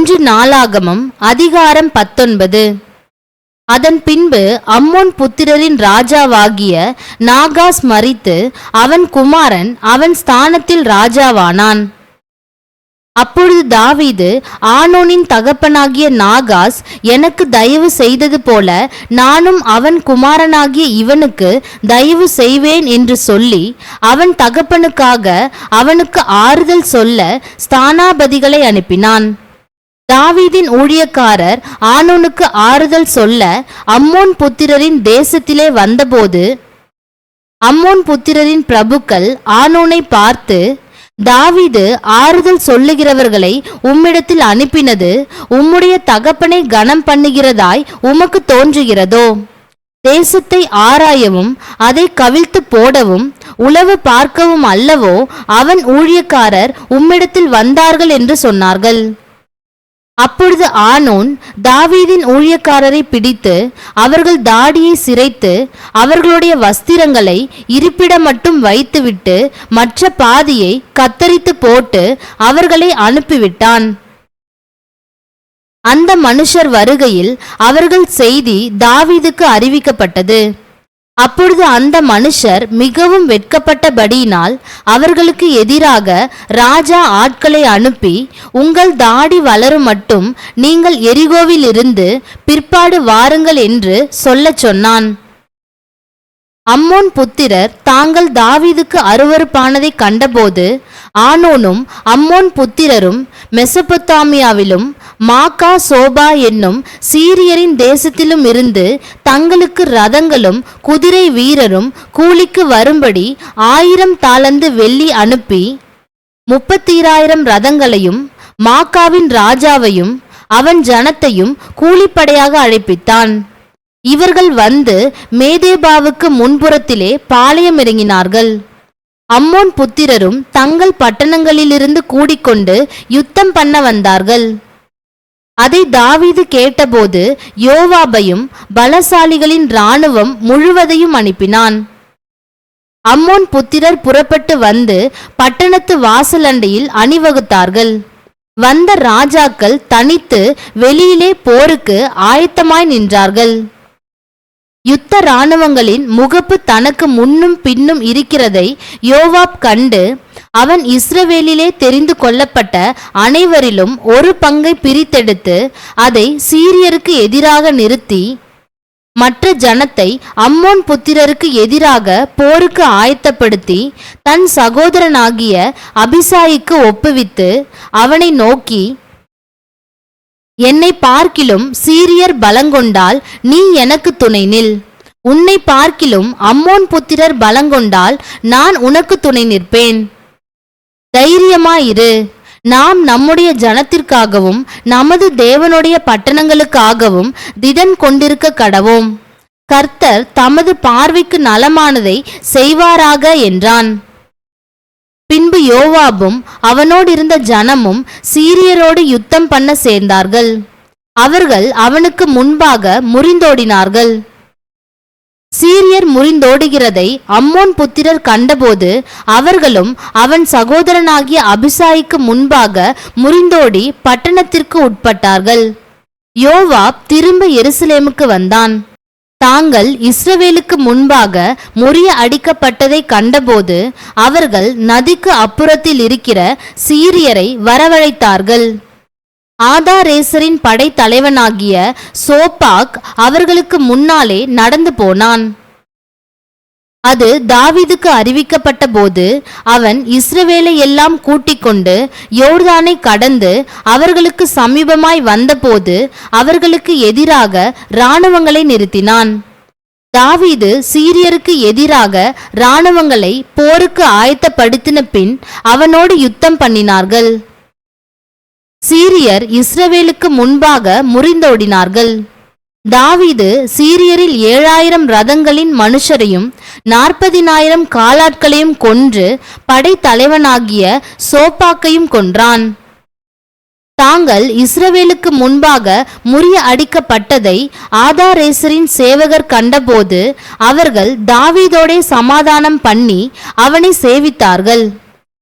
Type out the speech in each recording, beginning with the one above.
ஒன்று நாளாகமம் அதிகாரம் பத்தொன்பது. அதன் பின்பு அம்மோன் புத்திரரின் ராஜாவாகிய நாகாஸ் மறித்து அவன் குமாரன் அவன் ஸ்தானத்தில் ராஜாவானான். அப்பொழுது தாவீது ஆனோனின் தகப்பனாகிய நாகாஸ் எனக்கு தயவு செய்தது போல நானும் அவன் குமாரனாகிய இவனுக்கு தயவு செய்வேன் என்று சொல்லி அவன் தகப்பனுக்காக அவனுக்கு ஆறுதல் சொல்ல ஸ்தானாபதிகளை அனுப்பினான். தாவீதின் ஊழியக்காரர் ஆனோனுக்கு ஆறுதல் சொல்ல அம்மோன் புத்திரரின் தேசத்திலே வந்தபோது அம்மோன் புத்திரரின் பிரபுக்கள் ஆனோனை பார்த்து தாவீது ஆறுதல் சொல்லுகிறவர்களை உம்மிடத்தில் அனுப்பினது உம்முடைய தகப்பனை கனம் பண்ணுகிறதாய் உமக்கு தோன்றுகிறதோ? தேசத்தை ஆராயவும் அதை கவிழ்த்து போடவும் உளவு பார்க்கவும் அல்லவோ அவன் ஊழியக்காரர் உம்மிடத்தில் வந்தார்கள் என்று சொன்னார்கள். அப்பொழுது ஆனோன் தாவீதின் ஊழியக்காரரை பிடித்து அவர்கள் தாடியை சிரைத்து அவர்களுடைய வஸ்திரங்களை இருப்பிடம் மட்டும் வைத்துவிட்டு மற்ற பாதியை கத்தரித்து போட்டு அவர்களை அனுப்பிவிட்டான். அந்த மனுஷர் வருகையில் அவர்கள் செய்தி தாவீதுக்கு அறிவிக்கப்பட்டது. அப்பொழுது அந்த மனுஷர் மிகவும் வெட்கப்பட்டபடியினால் அவர்களுக்கு எதிராக ராஜா ஆட்களை அனுப்பி உங்கள் தாடி வளரும் மட்டும் நீங்கள் எரிகோவிலிருந்து பிற்பாடு வாருங்கள் என்று சொல்லச் சொன்னான். அம்மோன் புத்திரர் தாங்கள் தாவீதுக்கு அருவறுப்பானதை கண்டபோது ஆனோனும் அம்மோன் புத்திரரும் மெசபொத்தாமியாவிலும் மாக்கா சோபா என்னும் சீரியரின் தேசத்திலும் இருந்து தங்களுக்கு ரதங்களும் குதிரை வீரரும் கூலிக்கு வரும்படி ஆயிரம் தாளந்து வெள்ளி அனுப்பி முப்பத்தீராயிரம் ரதங்களையும் மாக்காவின் ராஜாவையும் அவன் ஜனத்தையும் கூலிப்படையாக அழைப்பித்தான். இவர்கள் வந்து மேதேபாவுக்கு முன்புறத்திலே பாளையம் இறங்கினார்கள் அம்மோன் புத்திரரும் தங்கள் பட்டணங்களிலிருந்து கூடிக்கொண்டு யுத்தம் பண்ண வந்தார்கள். அதை தாவீது கேட்டபோது யோவாபையும் பலசாலிகளின் இராணுவம் முழுவதையும் அனுப்பினான். அம்மோன் புத்திரர் புறப்பட்டு வந்து பட்டணத்து வாசலண்டையில் அணிவகுத்தார்கள். வந்த ராஜாக்கள் தனித்து வெளியிலே போருக்கு ஆயத்தமாய் நின்றார்கள். யுத்த இராணுவங்களின் முகப்பு தனக்கு முன்னும் பின்னும் இருக்கிறதை யோவாப் கண்டு அவன் இஸ்ரவேலிலே தெரிந்து கொள்ளப்பட்ட அனைவரிலும் ஒரு பங்கை பிரித்தெடுத்து அதை சீரியருக்கு எதிராக நிறுத்தி மற்ற ஜனத்தை அம்மோன் புத்திரருக்கு எதிராக போருக்கு ஆயத்தப்படுத்தி தன் சகோதரனாகிய அபிசாயிக்கு ஒப்புவித்து அவனை நோக்கி என்னை பார்க்கிலும் சீரியர் பலங்கொண்டால் நீ எனக்கு துணை நில் உன்னை பார்க்கிலும் அம்மோன் புத்திரர் பலங்கொண்டால் நான் உனக்கு துணை நிற்பேன் தைரியமாயிரு. நாம் நம்முடைய ஜனத்திற்காகவும் நமது தேவனுடைய பட்டணங்களுக்காகவும் திடன் கொண்டிருக்க கடவோம். கர்த்தர் தமது பார்வைக்கு நலமானதை செய்வாராக என்றான். பின்பு யோவாபும் அவனோடிருந்த ஜனமும் சீரியரோடு யுத்தம் பண்ண சேர்ந்தார்கள். அவர்கள் அவனுக்கு முன்பாக முறிந்தோடினார்கள். சீரியர் முறிந்தோடுகிறதை அம்மோன் புத்திரர் கண்டபோது அவர்களும் அவன் சகோதரனாகிய அபிசாய்க்கு முன்பாக முறிந்தோடி பட்டணத்திற்கு உட்பட்டார்கள். யோவாப் திரும்ப எருசலேமுக்கு வந்தான். தாங்கள் இஸ்ரவேலுக்கு முன்பாக முறிய அடிக்கப்பட்டதை கண்டபோது அவர்கள் நதிக்கு அப்புறத்தில் இருக்கிற சீரியரை வரவழைத்தார்கள். ஆதாரேசரின் படைத்தலைவனாகிய சோபாக் அவர்களுக்கு முன்னாலே நடந்து போனான். அது தாவீதுக்கு அறிவிக்கப்பட்ட போது அவன் இஸ்ரவேலை எல்லாம் கூட்டிக் கொண்டு யோர்தானை கடந்து அவர்களுக்கு சமீபமாய் வந்தபோது அவர்களுக்கு எதிராக இராணுவங்களை நிறுத்தினான். தாவீது சீரியருக்கு எதிராக இராணுவங்களை போருக்கு ஆயத்தப்படுத்தின பின் அவனோடு யுத்தம் பண்ணினார்கள். சீரியர் இஸ்ரவேலுக்கு முன்பாக முறிந்தோடினார்கள். தாவீது சீரியரில் ஏழாயிரம் ரதங்களின் மனுஷரையும் நாற்பதினாயிரம் காலாட்களையும் கொன்று படைத்தலைவனாகிய சோப்பாக்கையும் கொன்றான். தாங்கள் இஸ்ரவேலுக்கு முன்பாக முறிய அடிக்கப்பட்டதை ஆதாரேசரின் சேவகர் கண்டபோது அவர்கள் தாவீதோடே சமாதானம் பண்ணி அவனை சேவித்தார்கள்.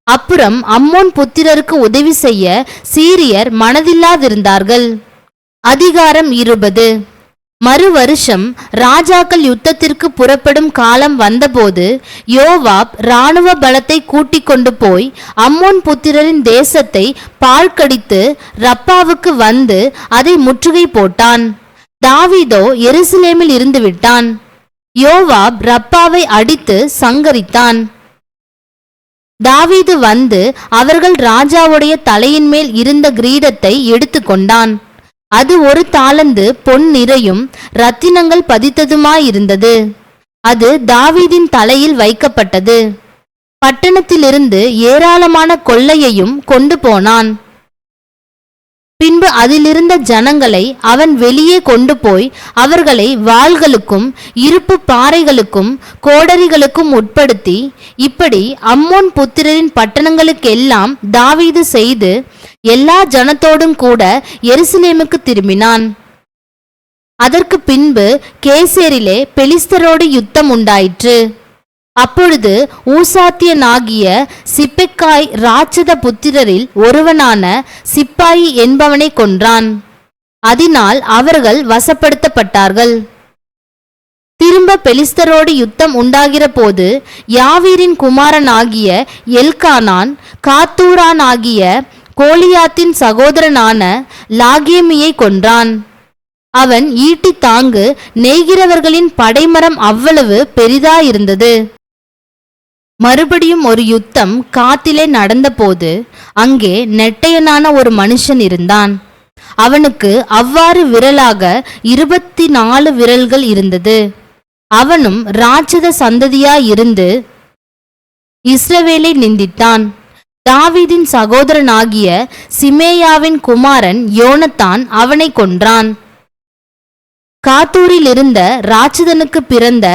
அப்புறம் அம்மோன் புத்திரருக்கு உதவி செய்ய சீரியர் மனதில்லாதிருந்தார்கள். அதிகாரம் இருபது. மறு வருஷம் ராஜாக்கள் யுத்தத்திற்கு புறப்படும் காலம் வந்தபோது யோவாப் இராணுவ பலத்தை கூட்டிக் கொண்டு போய் அம்மோன் புத்திரரின் தேசத்தை பாழ்கடித்து ரப்பாவுக்கு வந்து அதை முற்றுகை போட்டான். தாவிதோ எருசலேமில் இருந்து விட்டான். யோவாப் ரப்பாவை அடித்து சங்கரித்தான். தாவீது வந்து அவர்கள் ராஜாவுடைய தலையின் மேல் இருந்த கிரீடத்தை எடுத்துக்கொண்டான் அது ஒரு தாளந்து பொன் நிறையும் ரத்தினங்கள் பதித்ததுமாயிருந்தது. அது தாவீதின் தலையில் வைக்கப்பட்டது. பட்டணத்திலிருந்து ஏராளமான கொள்ளையையும் கொண்டு போனான். பின்பு அதிலிருந்த ஜனங்களை அவன் வெளியே கொண்டு போய் அவர்களை வாள்களுக்கும் இருப்பு பாறைகளுக்கும் கோடரிகளுக்கும் உட்படுத்தி இப்படி அம்மோன் புத்திரரின் பட்டணங்களுக்கெல்லாம் தாவீது செய்து எல்லா ஜனத்தோடும் கூட எருசலேமுக்கு திரும்பினான். அதற்கு பின்பு கேசேரிலே பெலிஸ்தரோடு யுத்தம் உண்டாயிற்று. அப்பொழுது ஊசாத்தியனாகிய சிப்பெக்காய் ராட்சத புத்திரரில் ஒருவனான சிப்பாயி என்பவனை கொன்றான். அதனால் அவர்கள் வசப்படுத்தப்பட்டார்கள். திரும்ப பெலிஸ்தரோடு யுத்தம் உண்டாகிற போது யாவீரின் குமாரனாகிய எல்கானான் காத்தூரானாகிய கோலியாத்தின் சகோதரனான லாகேமியை கொன்றான். அவன் ஈட்டி தாங்கு நெய்கிறவர்களின் படைமரம் அவ்வளவு பெரிதாயிருந்தது. மறுபடியும் ஒரு யுத்தம் காத்திலே நடந்தபோது அங்கே நெட்டையனான ஒரு மனுஷன் இருந்தான். அவனுக்கு அவ்வாறு விரலாக இருபத்தி நாலு விரல்கள் இருந்தது. அவனும் ராட்சத சந்ததியாயிருந்து இஸ்ரவேலை நிந்தித்தான். தாவீதின் சகோதரனாகிய சிமேயாவின் குமாரன் யோனத்தான் அவனை கொன்றான். காத்தூரில் இருந்த ராட்சதனுக்கு பிறந்த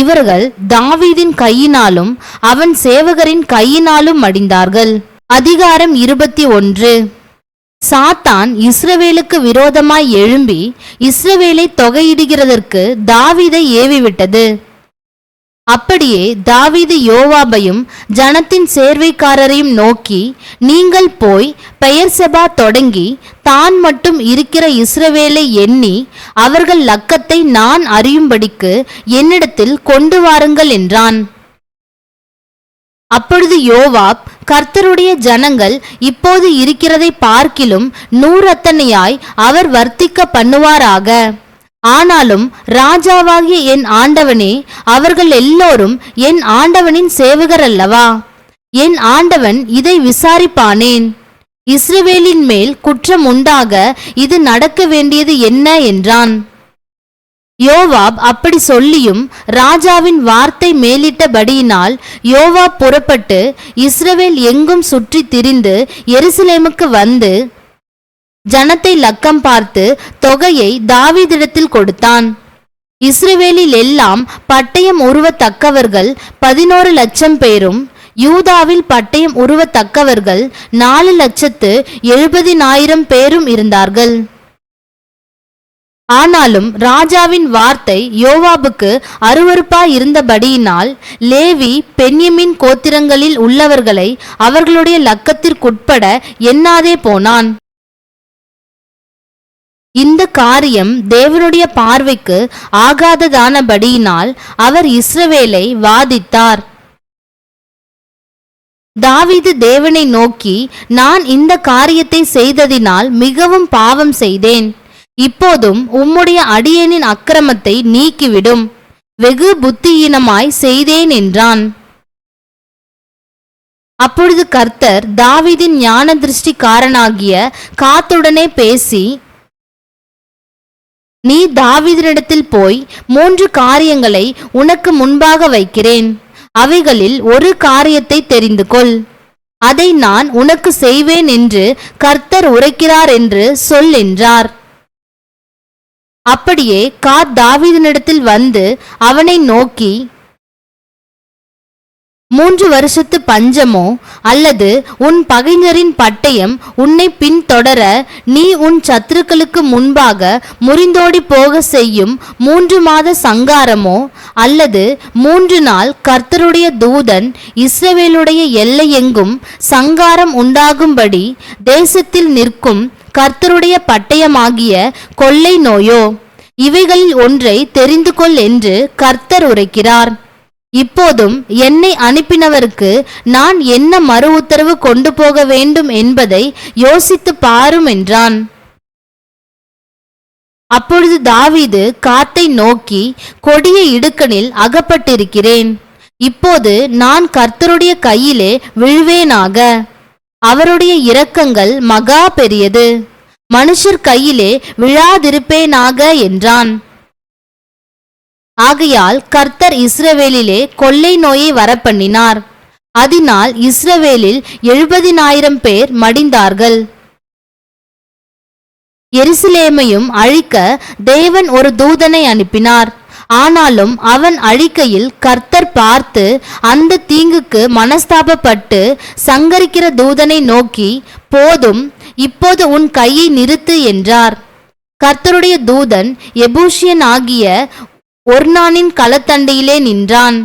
இவர்கள் தாவீதின் கையினாலும் அவன் சேவகரின் கையினாலும் அடிந்தார்கள். அதிகாரம் இருபத்தி ஒன்று. சாத்தான் இஸ்ரவேலுக்கு விரோதமாய் எழும்பி இஸ்ரவேலை தொகையிடுகிறதற்கு தாவீதை ஏவிவிட்டது. அப்படியே தாவீது யோவாபையும் ஜனத்தின் சேர்வைக்காரரையும் நோக்கி நீங்கள் போய் பெயர் செபா தொடங்கி தான் மட்டும் இருக்கிற இஸ்ரவேலை எண்ணி அவர்கள் லக்கத்தை நான் அறியும்படிக்கு என்னிடத்தில் கொண்டு வாருங்கள் என்றான். அப்பொழுது யோவாப் கர்த்தருடைய ஜனங்கள் இப்போது இருக்கிறதை பார்க்கிலும் நூறத்தனையாய் அவர் வர்த்திக்க பண்ணுவாராக. ஆனாலும் ராஜாவாகிய என் ஆண்டவனே அவர்கள் எல்லோரும் என் ஆண்டவனின் சேவகர் அல்லவா? என் ஆண்டவன் இதை விசாரிப்பானேன். இஸ்ரவேலின் மேல் குற்றம் உண்டாக இது நடக்க வேண்டியது என்ன என்றான். யோவாப் அப்படி சொல்லியும் ராஜாவின் வார்த்தை மேலிட்டபடியினால் யோவாப் புறப்பட்டு இஸ்ரவேல் எங்கும் சுற்றித் திரிந்து எருசலேமுக்கு வந்து ஜனத்தை லக்கம் பார்த்து தொகையை தாவீதிடத்தில் கொடுத்தான். இஸ்ரவேலில் எல்லாம் பட்டயம் உருவத்தக்கவர்கள் பதினோரு லட்சம் பேரும் யூதாவில் பட்டயம் உருவத்தக்கவர்கள் நாலு லட்சத்து எழுபதினாயிரம் பேரும் இருந்தார்கள். ஆனாலும் ராஜாவின் வார்த்தை யோவாபுக்கு அருவருப்பாய் இருந்தபடியினால் லேவி பென்யமின் கோத்திரங்களில் உள்ளவர்களை அவர்களுடைய லக்கத்திற்குட்பட எண்ணாதே போனான். இந்த காரியம் தேவனுடைய பார்வைக்கு ஆகாததானபடியினால் அவர் இஸ்ரவேலை வாதித்தார். தாவீது தேவனை நோக்கி நான் இந்த காரியத்தை செய்ததினால் மிகவும் பாவம் செய்தேன். இப்போதும் உம்முடைய அடியேனின் அக்கிரமத்தை நீக்கிவிடும். வெகு புத்தியீனமாய் செய்தேன் என்றான். அப்பொழுது கர்த்தர் தாவீதின் ஞான திருஷ்டிக்காரனாகிய காத்துடனே பேசி நீ தாவீதினிடத்தில் போய் மூன்று காரியங்களை உனக்கு முன்பாக வைக்கிறேன். அவைகளில் ஒரு காரியத்தை தெரிந்து கொள் அதை நான் உனக்கு செய்வேன் என்று கர்த்தர் உரைக்கிறார் என்று சொல் என்றார். அப்படியே காத் தாவீதனிடத்தில் வந்து அவனை நோக்கி மூன்று வருஷத்து பஞ்சமோ அல்லது உன் பகைஞரின் பட்டயம் உன்னை பின்தொடர நீ உன் சத்துருக்களுக்கு முன்பாக முறிந்தோடி போக செய்யும் மூன்று மாத சங்காரமோ அல்லது மூன்று நாள் கர்த்தருடைய தூதன் இஸ்ரவேலுடைய எல்லையெங்கும் சங்காரம் உண்டாகும்படி தேசத்தில் நிற்கும் கர்த்தருடைய பட்டயமாகிய கொள்ளை நோயோ? இவைகளில் ஒன்றை தெரிந்து கொள் என்று கர்த்தர் உரைக்கிறார். இப்போதும் என்னை அனுப்பினவருக்கு நான் என்ன மறு உத்தரவு கொண்டு போக வேண்டும் என்பதை யோசித்து பாரும் என்றான். அப்பொழுது தாவீது காத்தை நோக்கி கொடிய இடுக்கனில் அகப்பட்டிருக்கிறேன். இப்போது நான் கர்த்தருடைய கையிலே விழுவேனாக. அவருடைய இரக்கங்கள் மகா பெரியது. மனுஷர் கையிலே விழாதிருப்பேனாக என்றான். ஆகையால் கர்த்தர் இஸ்ரவேலிலே கொள்ளை நோயை வரப்பண்ணினார். அதனால் இஸ்ரவேலில் எழுபதினாயிரம் பேர் மடிந்தார்கள். எருசலேமையும் அழிக்க தேவன் ஒரு தூதனை அனுப்பினார். ஆனாலும் அவன் அழிக்கையில் கர்த்தர் பார்த்து அந்த தீங்குக்கு மனஸ்தாபப்பட்டு சங்கரிக்கிற தூதனை நோக்கி போதும் இப்போது உன் கையை நிறுத்து என்றார். கர்த்தருடைய தூதன் எபூஷியன் ஆகிய ஒர்னானின் களத்தண்டையிலே நின்றான்.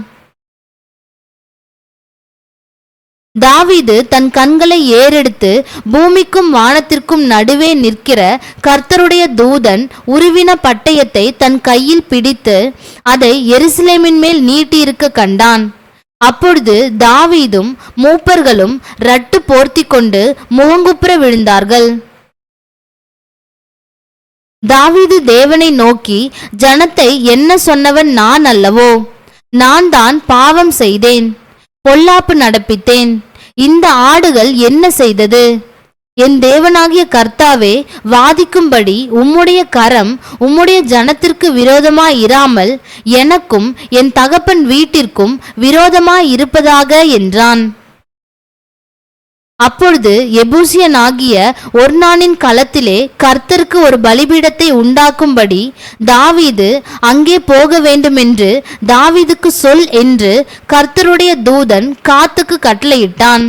தாவீது தன் கண்களை ஏறெடுத்து பூமிக்கும் வானத்திற்கும் நடுவே நிற்கிற கர்த்தருடைய தூதன் உருவின பட்டயத்தை தன் கையில் பிடித்து அதை எருசலேமின் மேல் நீட்டியிருக்க கண்டான். அப்பொழுது தாவீதும் மூப்பர்களும் ரட்டு போர்த்தி கொண்டு முகங்குப்புற விழுந்தார்கள். தாவீது தேவனை நோக்கி ஜனத்தை என்ன சொன்னவன் நான் அல்லவோ? நான் தான் பாவம் செய்தேன் பொல்லாப்பு நடப்பித்தேன். இந்த ஆடுகள் என்ன செய்தது? என் தேவனாகிய கர்த்தாவே வாதிக்கும்படி உம்முடைய கரம் உம்முடைய ஜனத்திற்கு விரோதமாயிராமல் எனக்கும் என் தகப்பன் வீட்டிற்கும் விரோதமாயிருப்பதாக என்றான். அப்பொழுது எபூசியனாகிய ஒர்னானின் களத்திலே கர்த்தருக்கு ஒரு பலிபீடத்தை உண்டாக்கும்படி தாவீது அங்கே போக வேண்டுமென்று தாவீதுக்கு சொல் என்று கர்த்தருடைய தூதன் காத்துக்கு கட்டளையிட்டான்.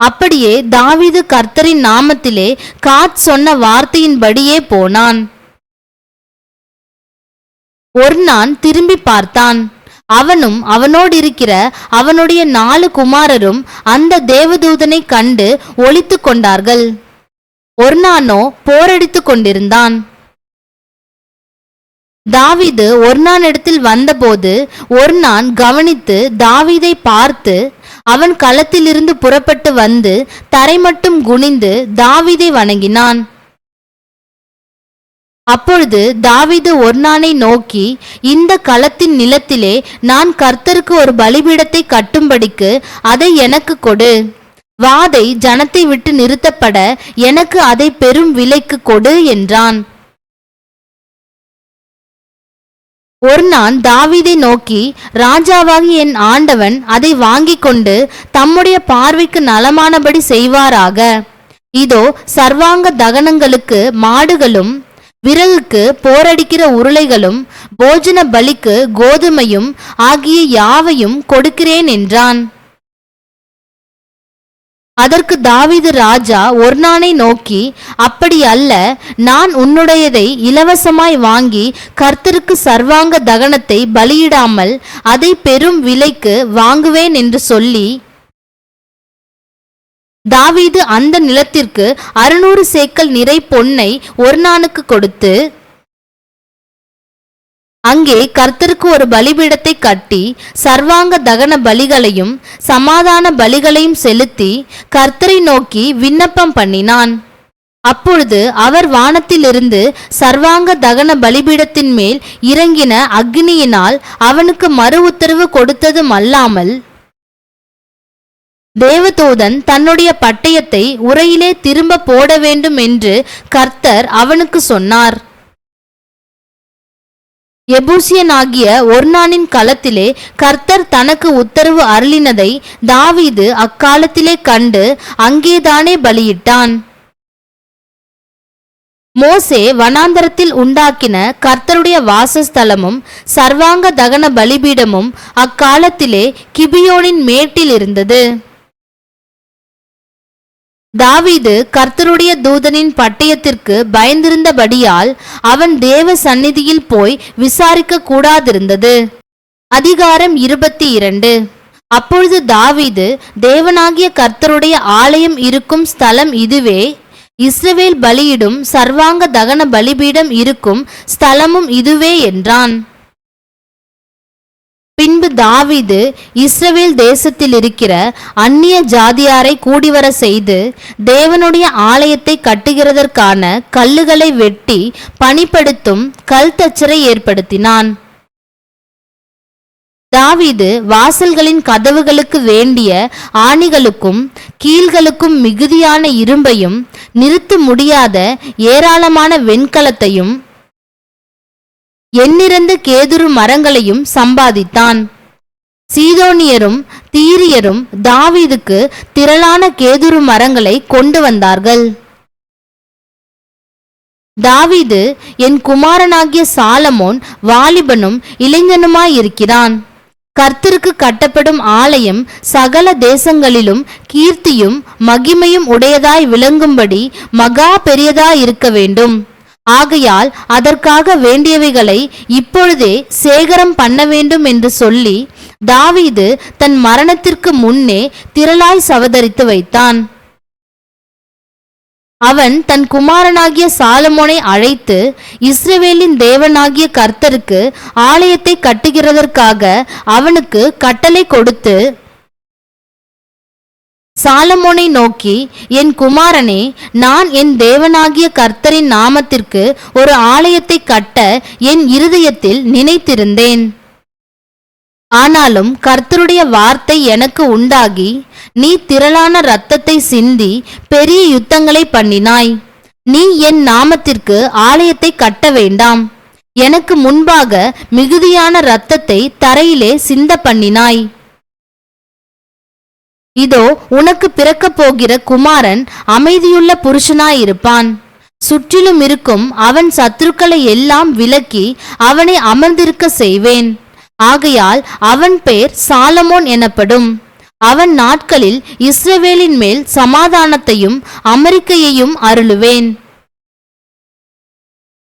அப்படியே தாவீது கர்த்தரின் நாமத்திலே காத் சொன்ன வார்த்தையின்படியே போனான். ஒர்னான் திரும்பி பார்த்தான். அவனும் அவனோடிருக்கிற அவனுடைய நாலு குமாரரும் அந்த தேவதூதனை கண்டு ஒழித்து கொண்டார்கள். ஒர்னானோ போரடித்து கொண்டிருந்தான். தாவிது தாவீது ஒர்னானிடத்தில் வந்தபோது ஒர்னான் கவனித்து தாவிதை பார்த்து அவன் களத்திலிருந்து புறப்பட்டு வந்து தரை மட்டும் குனிந்து தாவீதை வணங்கினான். அப்பொழுது தாவிது ஒர்னானை நோக்கி இந்த களத்தின் நிலத்திலே நான் கர்த்தருக்கு ஒரு பலிபீடத்தை கட்டும்படிக்கு அதை எனக்கு கொடு. வாதை ஜனத்தை விட்டு நிறுத்தப்பட எனக்கு அதை பெரும் விலைக்கு கொடு என்றான். ஒர்னான் தாவிதை நோக்கி ராஜாவாகி என் ஆண்டவன் அதை வாங்கிக் கொண்டு தம்முடைய பார்வைக்கு நலமானபடி செய்வாராக. இதோ சர்வாங்க தகனங்களுக்கு மாடுகளும் விறகுக்கு போரடிக்கிற உருளைகளும் போஜன பலிக்கு கோதுமையும் ஆகிய யாவையும் கொடுக்கிறேன் என்றான். அதற்கு தாவிது ராஜா ஒர்னானை நோக்கி அப்படி அல்ல நான் உன்னுடையதை இலவசமாய் வாங்கி கர்த்தருக்கு சர்வாங்க தகனத்தை பலியிடாமல் அதை பெரும் விலைக்கு வாங்குவேன் என்று சொல்லி தாவீது அந்த நிலத்திற்கு அறுநூறு சேக்கல் நிறை பொன்னை ஒரு ஒர்னானுக்கு கொடுத்து அங்கே கர்த்தருக்கு ஒரு பலிபீடத்தை கட்டி சர்வாங்க தகன பலிகளையும் சமாதான பலிகளையும் செலுத்தி கர்த்தரை நோக்கி விண்ணப்பம் பண்ணினான். அப்பொழுது அவர் வானத்திலிருந்து சர்வாங்க தகன பலிபீடத்தின் மேல் இறங்கின அக்னியினால் அவனுக்கு மறு உத்தரவு கொடுத்ததும் அல்லாமல் தேவதூதன் தன்னுடைய பட்டயத்தை உரையிலே திரும்ப போட வேண்டும் என்று கர்த்தர் அவனுக்கு சொன்னார். எபூசியனாகிய ஒர்னானின் களத்திலே கர்த்தர் தனக்கு உத்தரவு அருளினதை தாவீது அக்காலத்திலே கண்டு அங்கேதானே பலியிட்டான். மோசே வனாந்தரத்தில் உண்டாக்கின கர்த்தருடைய வாசஸ்தலமும் சர்வாங்க தகன பலிபீடமும் அக்காலத்திலே கிபியோனின் மேட்டில் இருந்தது. தாவீது கர்த்தருடைய தூதனின் பட்டயத்திற்கு பயந்திருந்தபடியால் அவன் தேவ சந்நிதியில் போய் விசாரிக்க கூடாதிருந்தது. அதிகாரம் இருபத்தி இரண்டு. அப்பொழுது தாவீது தேவனாகிய கர்த்தருடைய ஆலயம் இருக்கும் ஸ்தலம் இதுவே. இஸ்ரவேல் பலியிடும் சர்வாங்க தகன பலிபீடம் இருக்கும் ஸ்தலமும் இதுவே என்றான். பின்பு தாவிது இஸ்ரவேல் தேசத்தில் இருக்கிற அந்நிய ஜாதியாரை கூடிவர செய்து தேவனுடைய ஆலயத்தை கட்டுகிறதற்கான கல்லுகளை வெட்டி பணிப்படுத்தும் கல் தச்சரை ஏற்படுத்தினான். தாவிது வாசல்களின் கதவுகளுக்கு வேண்டிய ஆணிகளுக்கும் கீழ்களுக்கும் மிகுதியான இரும்பையும் நிறுத்த முடியாத ஏராளமான வெண்கலத்தையும் எண்ணிறந்த கேதுரு மரங்களையும் சம்பாதித்தான். சீதோனியரும் தீரியரும் தாவீதுக்கு திரளான கேதுரு மரங்களை கொண்டு வந்தார்கள். தாவீது என் குமாரனாகிய சாலமோன் வாலிபனும் இளைஞனுமாயிருக்கிறான். கர்த்தருக்கு கட்டப்படும் ஆலயம் சகல தேசங்களிலும் கீர்த்தியும் மகிமையும் உடையதாய் விளங்கும்படி மகா பெரியதாயிருக்க வேண்டும். ஆகையால் அதற்காக வேண்டியவைகளை இப்பொழுதே சேகரம் பண்ண வேண்டும் என்று சொல்லி தாவீது தன் மரணத்திற்கு முன்னே திரளாய் சவதரித்து வைத்தான். அவன் தன் குமாரனாகிய சாலமோனை அழைத்து இஸ்ரவேலின் தேவனாகிய கர்த்தருக்கு ஆலயத்தை கட்டுகிறதற்காக அவனுக்கு கட்டளை கொடுத்து சாலமோனை நோக்கி என் குமாரனே நான் என் தேவனாகிய கர்த்தரின் நாமத்திற்கு ஒரு ஆலயத்தை கட்ட என் இருதயத்தில் நினைத்திருந்தேன். ஆனாலும் கர்த்தருடைய வார்த்தை எனக்கு உண்டாகி நீ திரளான இரத்தத்தை சிந்தி பெரிய யுத்தங்களை பண்ணினாய். நீ என் நாமத்திற்கு ஆலயத்தை கட்ட வேண்டாம். எனக்கு முன்பாக மிகுதியான இரத்தத்தை தரையிலே சிந்த பண்ணினாய் இதோ உனக்கு பிறக்கப் போகிற குமாரன் அமைதியுள்ள புருஷனாயிருப்பான். சுற்றிலும் இருக்கும் அவன் சத்துருக்களை எல்லாம் விலக்கி அவனை அமர்ந்திருக்க செய்வேன். ஆகையால் அவன் பேர் சாலமோன் எனப்படும். அவன் நாட்களில் இஸ்ரவேலின் மேல் சமாதானத்தையும் அமெரிக்கையையும் அருளுவேன்.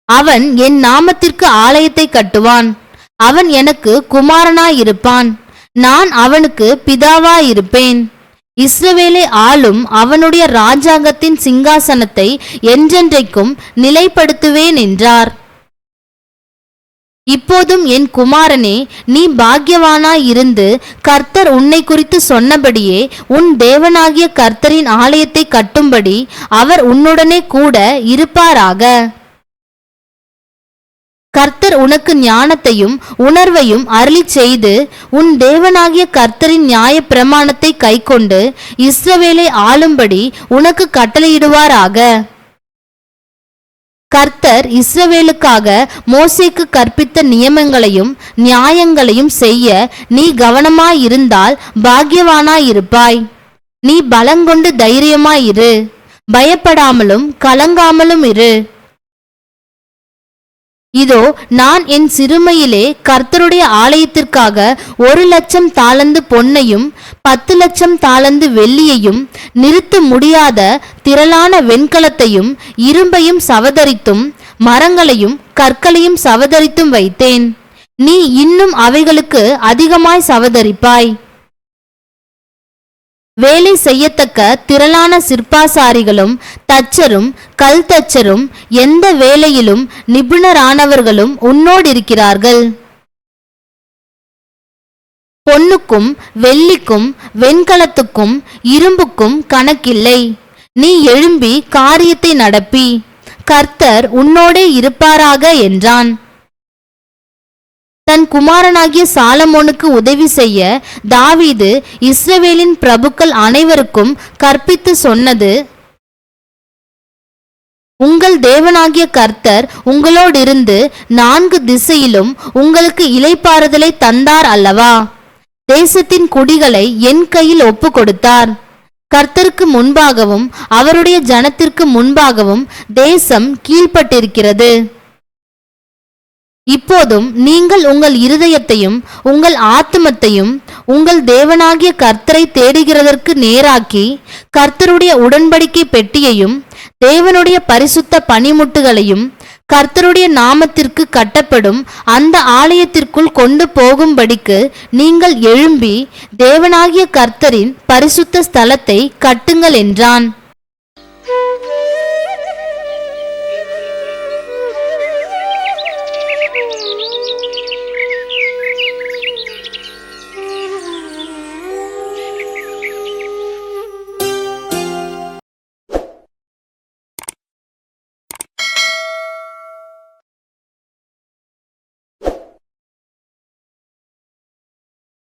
அவன் என் நாமத்திற்கு ஆலயத்தை கட்டுவான். அவன் எனக்கு குமாரனாயிருப்பான். நான் அவனுக்கு பிதாவாயிருப்பேன். இஸ்ரவேலை ஆளும் அவனுடைய ராஜாங்கத்தின் சிங்காசனத்தை என்றென்றைக்கும் நிலைப்படுத்துவேன் என்றார். இப்போதும் என் குமாரனே நீ பாக்கியவானாயிருந்து கர்த்தர் உன்னை குறித்து சொன்னபடியே உன் தேவனாகிய கர்த்தரின் ஆலயத்தை கட்டும்படி அவர் உன்னுடனே கூட இருப்பாராக. கர்த்தர் உனக்கு ஞானத்தையும் உணர்வையும் அருளிச் செய்து உன் தேவனாகிய கர்த்தரின் நியாய பிரமாணத்தை கைக்கொண்டு இஸ்ரவேலை ஆளும்படி உனக்கு கட்டளையிடுவாராக. கர்த்தர் இஸ்ரவேலுக்காக மோசேக்கு கற்பித்த நியமங்களையும் நியாயங்களையும் செய்ய நீ கவனமாயிருந்தால் பாக்கியவானாயிருப்பாய். நீ பலங்கொண்டு தைரியமாயிரு. பயப்படாமலும் கலங்காமலும் இரு. இதோ நான் என் சிறுமையிலே கர்த்தருடைய ஆலயத்திற்காக ஒரு லட்சம் தாளந்து பொன்னையும் பத்து லட்சம் தாளந்து வெள்ளியையும் நிறுத்த முடியாத திரளான வெண்கலத்தையும் இரும்பையும் சவதரித்தும் மரங்களையும் கற்களையும் சவதரித்தும் வைத்தேன். நீ இன்னும் அவைகளுக்கு அதிகமாய் சவதரிப்பாய். வேலை செய்யத்தக்க திரளான சிற்பாசாரிகளும் தச்சரும் கல் தச்சரும் எந்த வேலையிலும் நிபுணரானவர்களும் உன்னோடிருக்கிறார்கள். பொன்னுக்கும் வெள்ளிக்கும் வெண்கலத்துக்கும் இரும்புக்கும் கணக்கில்லை. நீ எழும்பி காரியத்தை நடப்பி. கர்த்தர் உன்னோடே இருப்பாராக என்றான். தன் குமாரனாகிய சாலமோனுக்கு உதவி செய்ய தாவீது இஸ்ரவேலின் பிரபுக்கள் அனைவருக்கும் கற்பித்து சொன்னது. உங்கள் தேவனாகிய கர்த்தர் உங்களோடிருந்து நான்கு திசையிலும் உங்களுக்கு இலைப்பாறுதலை தந்தார் அல்லவா? தேசத்தின் குடிகளை என் கையில் ஒப்பு கொடுத்தார் கர்த்தருக்கு முன்பாகவும் அவருடைய ஜனத்திற்கு முன்பாகவும் தேசம் கீழ்ப்பட்டிருக்கிறது. இப்போதும் நீங்கள் உங்கள் இருதயத்தையும் உங்கள் ஆத்மத்தையும் உங்கள் தேவனாகிய கர்த்தரை தேடுகிறதற்கு நேராக்கி கர்த்தருடைய உடன்படிக்கை பெட்டியையும் தேவனுடைய பரிசுத்த பனிமுட்டுகளையும் கர்த்தருடைய நாமத்திற்கு கட்டப்படும் அந்த ஆலயத்திற்குள் கொண்டு போகும்படிக்கு நீங்கள் எழும்பி தேவனாகிய கர்த்தரின் பரிசுத்த ஸ்தலத்தை கட்டுங்கள் என்றான்.